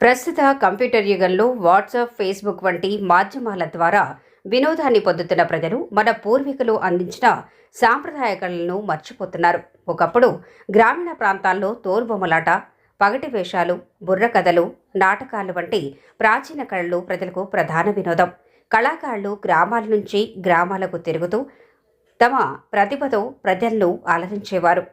ప్రస్తుత కంప్యూటర్ యుగంలో WhatsApp Facebook వంటి మాధ్యమాల ద్వారా వినోదాన్ని పొందుతున్న ప్రజలు మన పూర్వీకులు అందించిన సాంప్రదాయ కళలను మర్చిపోతున్నారు. ఒకప్పుడు గ్రామీణ ప్రాంతాల్లో తోలుబొమ్మలాట పగటి వేషాలు బుర్ర కథలు నాటకాలు వంటి ప్రాచీన కళలు ప్రజలకు ప్రధాన వినోదం. కళాకారులు గ్రామాల నుంచి గ్రామాలకు తిరుగుతూ తమ ప్రతిభతో ప్రజలను ఆలరించేవారు.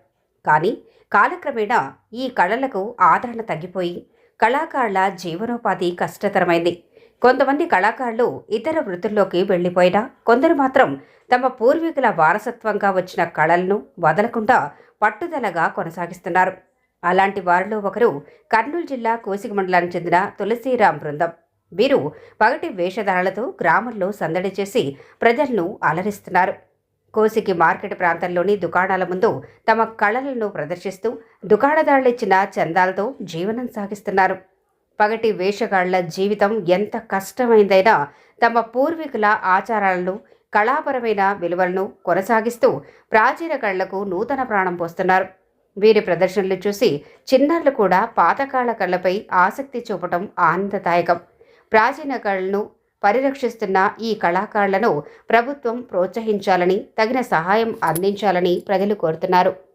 కానీ కాలక్రమేణా ఈ కళలకు ఆదరణ తగ్గిపోయి కళాకారుల జీవనోపాధి కష్టతరమైంది. కొంతమంది కళాకారులు ఇతర వృత్తుల్లోకి వెళ్ళిపోయినా కొందరు మాత్రం తమ పూర్వీకుల వారసత్వంగా వచ్చిన కళలను వదలకుండా పట్టుదలగా కొనసాగిస్తున్నారు. అలాంటి వారిలో ఒకరు కర్నూలు జిల్లా కోసిక మండలానికి చెందిన తులసీరాం బృందం. వీరు పగటి వేషధారలతో గ్రామంలో సందడి చేసి ప్రజలను అలరిస్తున్నారు. కోసికి మార్కెట్ ప్రాంతంలోని దుకాణాల ముందు తమ కళలను ప్రదర్శిస్తూ దుకాణదారులు ఇచ్చిన చందాలతో జీవనం సాగిస్తున్నారు. పగటి వేషగాళ్ళ జీవితం ఎంత కష్టమైందైనా తమ పూర్వీకుల ఆచారాలను కళాపరమైన విలువలను కొనసాగిస్తూ ప్రాచీన కళలకు నూతన ప్రాణం పోస్తున్నారు. వీరి ప్రదర్శనలు చూసి చిన్నారులు కూడా పాతకాల కళపై ఆసక్తి చూపటం ఆనందదాయకం. ప్రాచీన కళలను పరిరక్షిస్తున్న ఈ కళాకారులను ప్రభుత్వం ప్రోత్సహించాలని తగిన సహాయం అందించాలని ప్రజలు కోరుతున్నారు.